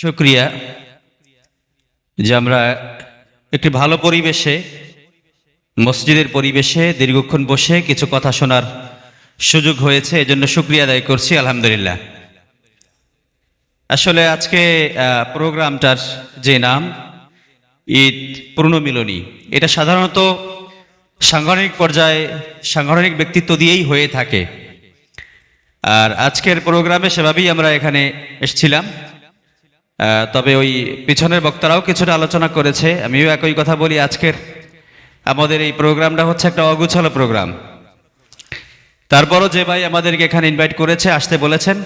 শুক্রিয়া যে আমরা একটি ভালো পরিবেশে, মসজিদের পরিবেশে দীর্ঘক্ষণ বসে কিছু কথা শোনার সুযোগ হয়েছে, এজন্য শুক্রিয়া আদায় করছি, আলহামদুলিল্লাহ। আসলে আজকে প্রোগ্রামটার যে নাম, ঈদ পূর্ণমিলনী, এটা সাধারণত সাংগঠনিক পর্যায়ে সাংগঠনিক ব্যক্তিত্ব দিয়েই হয়ে থাকে। আর আজকের প্রোগ্রামে সেভাবেই আমরা এখানে এসেছিলাম। তবে ওই পিছনের বক্তারাও কিছুটা আলোচনা করেছে। আমিও একই কথা বলি আজকের। আমাদের এই প্রোগ্রামটা হচ্ছে একটা অগুছালো প্রোগ্রাম। তারপরও যে ভাই আমাদেরকে এখানে ইনভাইট করেছে, আসতে বলেছেন,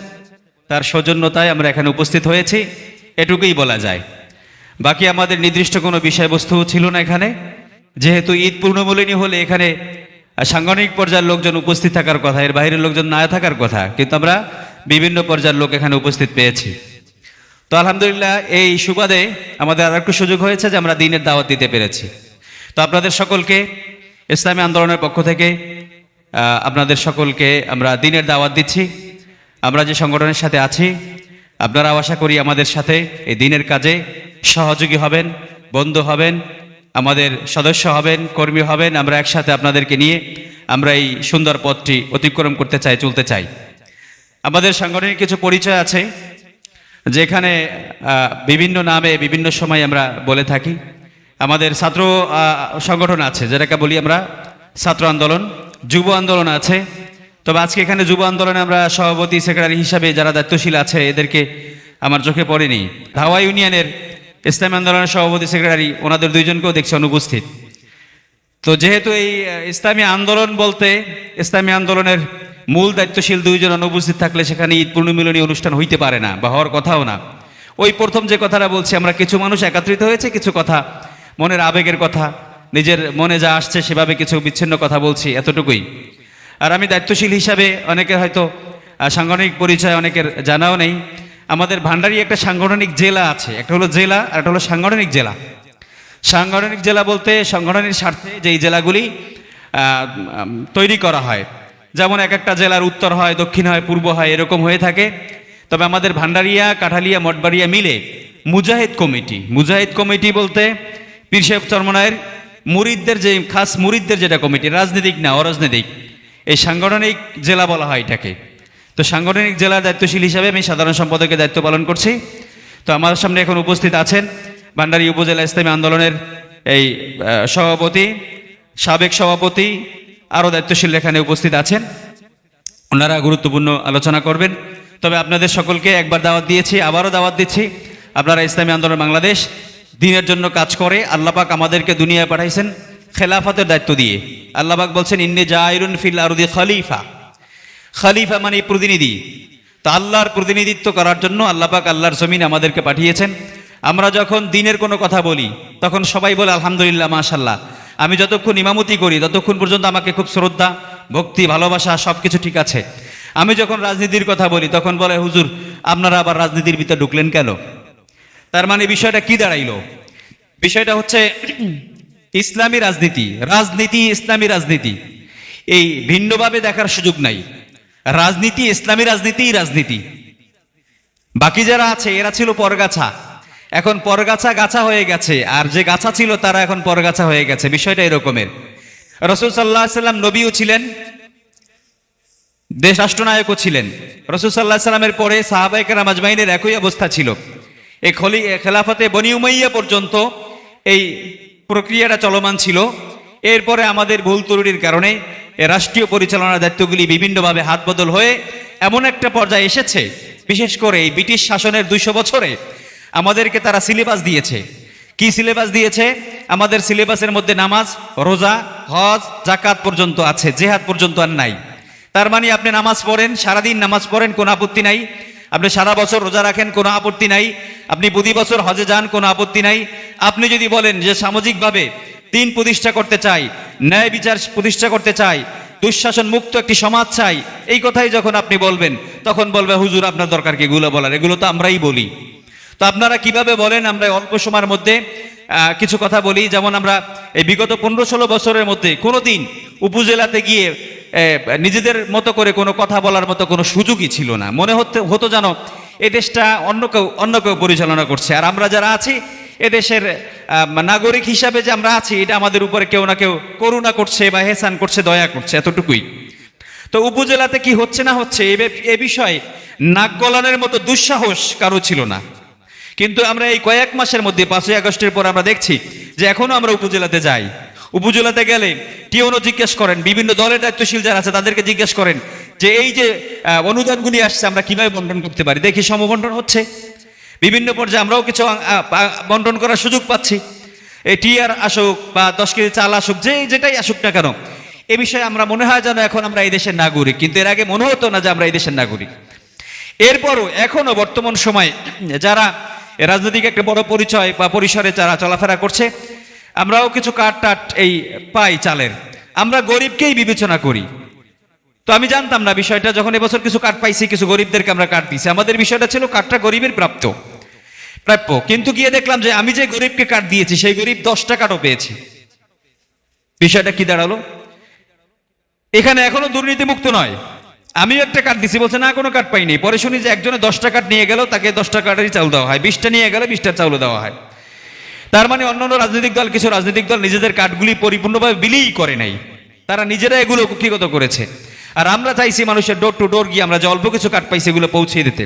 তার সৌজন্যতায় আমরা এখানে উপস্থিত হয়েছি। এটুকুই বলা যায়। বাকি আমাদের নির্দিষ্ট কোনো বিষয়বস্তু ছিল না এখানে। যেহেতু ঈদ পূর্ণমূলিনী হলে এখানে সাংগঠনিক পর্যায়ের লোকজন উপস্থিত থাকার কথা, এর বাইরের লোকজন না থাকার কথা, কিন্তু আমরা বিভিন্ন পর্যায়ের লোক এখানে উপস্থিত পেয়েছি। তো আলহামদুলিল্লাহ, এই সুবাদে আমাদের আর একটু সুযোগ হয়েছে যে আমরা দিনের দাওয়াত দিতে পেরেছি। তো আপনাদের সকলকে, ইসলামী আন্দোলনের পক্ষ থেকে আপনাদের সকলকে আমরা দিনের দাওয়াত দিচ্ছি। আমরা যে সংগঠনের সাথে আছি, আপনারাও আশা করি আমাদের সাথে এই দিনের কাজে সহযোগী হবেন, বন্ধু হবেন, আমাদের সদস্য হবেন, কর্মী হবেন, আমরা একসাথে আপনাদেরকে নিয়ে আমরা এই সুন্দর পথটি অতিক্রম করতে চাই, চলতে চাই। আমাদের সাংগঠনিক কিছু পরিচয় আছে। যেখানে বিভিন্ন নামে, বিভিন্ন সময় আমরা বলে থাকি। আমাদের ছাত্র সংগঠন আছে, যেটাকে বলি আমরা ছাত্র আন্দোলন, যুব আন্দোলন আছে। তবে আজকে এখানে যুব আন্দোলনে আমরা সভাপতি, সেক্রেটারি হিসাবে যারা দায়িত্বশীল আছে, এদেরকে আমার চোখে পড়েনি। ধাওয়া ইউনিয়নের ইসলামী আন্দোলনের সভাপতি, সেক্রেটারি, ওনাদের দুইজনকেও দেখছি অনুপস্থিত। তো যেহেতু এই ইসলামী আন্দোলন বলতে, ইসলামী আন্দোলনের মূল দায়িত্বশীল দুইজন অনুপস্থিত থাকলে সেখানে ঈদ পূর্ণমিলনী অনুষ্ঠান হইতে পারে না বা হওয়ার কথাও না। ওই প্রথম যে কথাটা বলছি, আমরা কিছু মানুষ একত্রিত হয়েছে, কিছু কথা মনের আবেগের কথা, নিজের মনে যা আসছে সেভাবে কিছু বিচ্ছিন্ন কথা বলছি এতটুকুই। আর আমি দায়িত্বশীল হিসাবে অনেকের হয়তো সাংগঠনিক পরিচয় অনেকের জানাও নেই। আমাদের ভান্ডারি একটা সাংগঠনিক জেলা আছে, একটা হলো জেলা আর একটা হলো সাংগঠনিক জেলা। সাংগঠনিক জেলা বলতে সংগঠনের স্বার্থে যেই জেলাগুলি তৈরি করা হয় যেমন এক একটা জেলার উত্তর হয়, দক্ষিণ হয়, পূর্ব হয়, এরকম হয়ে থাকে। তবে আমাদের ভান্ডারিয়া কাঠালিয়া, মঠবাড়িয়া মিলে মুজাহিদ কমিটি। মুজাহিদ কমিটি বলতে পীর সাহেব চরমনায়ের মুরিদদের যে, খাস মুরিদদের যেটা কমিটি, রাজনৈতিক না, অরাজনৈতিক, এই সাংগঠনিক জেলা বলা হয় এটাকে। তো সাংগঠনিক জেলার দায়িত্বশীল হিসাবে আমি সাধারণ সম্পাদকের দায়িত্ব পালন করছি। তো আমার সামনে এখন উপস্থিত আছেন ভান্ডারী উপজেলা ইসলামী আন্দোলনের এই সভাপতি, সাবেক সভাপতি আরও দায়িত্বশীল এখানে উপস্থিত আছেন। ওনারা গুরুত্বপূর্ণ আলোচনা করবেন। তবে আপনাদের সকলকে একবার দাওয়াত দিয়েছি, আবারও দাওয়াত দিচ্ছি। আপনারা ইসলামী আন্দোলন বাংলাদেশ দিনের জন্য কাজ করে আল্লাপাক আমাদেরকে দুনিয়ায় পাঠাইছেন খেলাফতের দায়িত্ব দিয়ে। আল্লাপাক বলছেন, ইন্নে জায়রুন ফিল আরুদি খলিফা। খলিফা মানে প্রতিনিধি। তো আল্লাহর প্রতিনিধিত্ব করার জন্য আল্লাপাক আল্লাহর জমিন আমাদেরকে পাঠিয়েছেন। আমরা যখন দিনের কোনো কথা বলি, তখন সবাই বলে, আলহামদুলিল্লাহ মাশাল্লাহ আমি যতক্ষণ ইমামতি করি, ততক্ষণ পর্যন্ত আমাকে খুব শ্রদ্ধা, ভক্তি, ভালোবাসা সব কিছু ঠিক আছে। আমি যখন রাজনীতির কথা বলি, তখন বলে, হুজুর, আপনারা আবার রাজনীতির ভিতরে ঢুকলেন কেন? তার মানে বিষয়টা কি দাঁড়াইলো? বিষয়টা হচ্ছে, ইসলামী রাজনীতি রাজনীতি, ইসলামী রাজনীতি। এই ভিন্নভাবে দেখার সুযোগ নাই। রাজনীতি, ইসলামী রাজনীতিই রাজনীতি। বাকি যারা আছে, এরা ছিল পরগাছা। এখন পরগাছা গাছা হয়ে গেছে, আর যে গাছা ছিল তারা এখন পরগাছা হয়ে গেছে। বিষয়টা এরকমের। রসুল সাল্লাহ সাল্লাম নবীও ছিলেন, দেশ রাষ্ট্রনায়কও ছিলেন। রসুল সাল্লাহ সাল্লামের পরে সাহাবাইকার মাজমাইনের একই অবস্থা ছিল। এই খলি খেলাফতে বনিউমাইয়া পর্যন্ত এই প্রক্রিয়াটা চলমান ছিল। এরপরে আমাদের ভুল ত্রুটির কারণে রাষ্ট্রীয় পরিচালনার দায়িত্বগুলি বিভিন্নভাবে হাত বদল হয়ে এমন একটা পর্যায়ে এসেছে, বিশেষ করে এই ব্রিটিশ শাসনের দুইশো বছরে। আমাদেরকে তারা সিলেবাস দিয়েছে। কি সিলেবাস দিয়েছে? আমাদের সিলেবাসের মধ্যে নামাজ, রোজা, হজ জাকাত পর্যন্ত আছে, জেহাদ পর্যন্ত আর নাই। তার মানে আপনি নামাজ পড়েন, সারাদিন নামাজ পড়েন, কোনো আপত্তি নাই। আপনি সারা বছর রোজা রাখেন, কোনো আপত্তি নাই। আপনি প্রতি বছর হজে যান, কোনো আপত্তি নাই। আপনি যদি বলেন যে সামাজিকভাবে তিন প্রতিষ্ঠা করতে চাই, ন্যায় বিচার প্রতিষ্ঠা করতে চাই, দুঃশাসন মুক্ত একটি সমাজ চাই, এই কথাই যখন আপনি বলবেন, তখন বলবে, হুজুর, আপনার দরকার কি? এগুলো বলার। এগুলো তো আমরাই বলি। তো আপনারা কীভাবে বলেন আমরা অল্প সময়ের মধ্যে কিছু কথা বলি? যেমন আমরা এই বিগত পনেরো ষোলো বছরের মধ্যে কোনো দিন উপজেলাতে গিয়ে নিজেদের মতো করে কোনো কথা বলার মতো কোনো সুযোগই ছিল না। মনে হতে, হতো যেন এ দেশটা অন্য কেউ অন্য কেউ পরিচালনা করছে। আর আমরা যারা আছি এদেশের নাগরিক হিসাবে যে আমরা আছি, এটা আমাদের উপরে কেউ না কেউ করুণা করছে বা হেসান করছে, দয়া করছে, এতটুকুই। তো উপজেলাতে কি হচ্ছে না হচ্ছে এ বিষয়ে নাক গলানোর মতো দুঃসাহস কারও ছিল না। কিন্তু আমরা এই কয়েক মাসের মধ্যে পাঁচই আগস্টের পর আমরা দেখছি যে এখনও আমরা উপজেলাতে যাই। উপজেলাতে গেলে টিওনও জিজ্ঞেস করেন, বিভিন্ন দলের দায়িত্বশীল যারা আছে তাদেরকে জিজ্ঞেস করেন যে এই যে অনুদানগুলি আসছে আমরা কীভাবে বন্টন করতে পারি? দেখি সমবন্টন হচ্ছে। বিভিন্ন পর্যায়ে আমরাও কিছু বন্টন করার সুযোগ পাচ্ছি। এই টিআর আসুক বা দশ কেজি চাল আসুক যে যেটাই আসুক না কেন, এ বিষয়ে আমরা মনে হয় যেন এখন আমরা এই দেশের নাগরিক। কিন্তু এর আগে মনে হতো না যে আমরা এই দেশের নাগরিক। এরপরও এখনও বর্তমান সময়ে যারা রাজনৈতিক একটা বড় পরিচয় বা পরিসরে যারা চলাফেরা করছে, আমরাও কিছু কাঠ টাট এই পাই চালের। আমরা গরিবকেই বিবেচনা করি। তো আমি জানতাম না বিষয়টা, যখন এবছর কিছু কাঠ পাইছি, কিছু গরিবদেরকে আমরা কাঠ দিছি আমাদের বিষয়টা ছিল কাঠটা গরিবের প্রাপ্ত প্রাপ্য। কিন্তু গিয়ে দেখলাম যে আমি যে গরিবকে কাঠ দিয়েছি, সেই গরিব দশটা কাঠও পেয়েছি। বিষয়টা কি দাঁড়াল? এখানে এখনও দুর্নীতি মুক্ত নয়। আমিও একটা কার্ড দিছি, বলছে, না, কোনো কার্ড পাইনি। পরে শুনি যে একজনে দশটা কার্ড নিয়ে গেল, তাকে দশটা কার্ডেরই চাউল দেওয়া হয়। বিশটা নিয়ে গেলে বিশটার চাউল দেওয়া হয়। তার মানে অন্যান্য রাজনৈতিক দল, কিছু রাজনৈতিক দল নিজেদের কার্ডগুলি পরিপূর্ণভাবে বিলিই করে নাই। তারা নিজেরা এগুলো কুক্ষিগত করেছে। আর আমরা চাইছি মানুষের ডোর টু ডোর গিয়ে আমরা যে অল্প কিছু কার্ড পাইছি এগুলো পৌঁছে দিতে।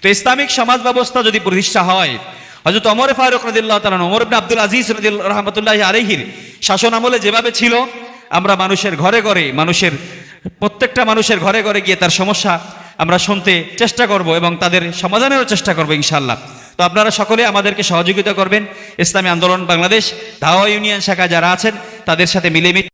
তো ইসলামিক সমাজ ব্যবস্থা যদি প্রতিষ্ঠা হয় হয়তো অমর ফারুক রদিল্লাহ তালান ওমর ইবনে আব্দুল আজিজ রহমতুল্লাহ আলহির শাসন আমলে যেভাবে ছিল, আমরা মানুষের ঘরে ঘরে মানুষের প্রত্যেকটা মানুষের ঘরে ঘরে গিয়ে তার সমস্যা আমরা শুনতে চেষ্টা করব এবং তাদের সমাধানেরও চেষ্টা করব ইনশাল্লাহ তো আপনারা সকলে আমাদেরকে সহযোগিতা করবেন। ইসলামী আন্দোলন বাংলাদেশ ধাওয়া ইউনিয়ন শাখা যারা আছেন, তাদের সাথে মিলেমিশে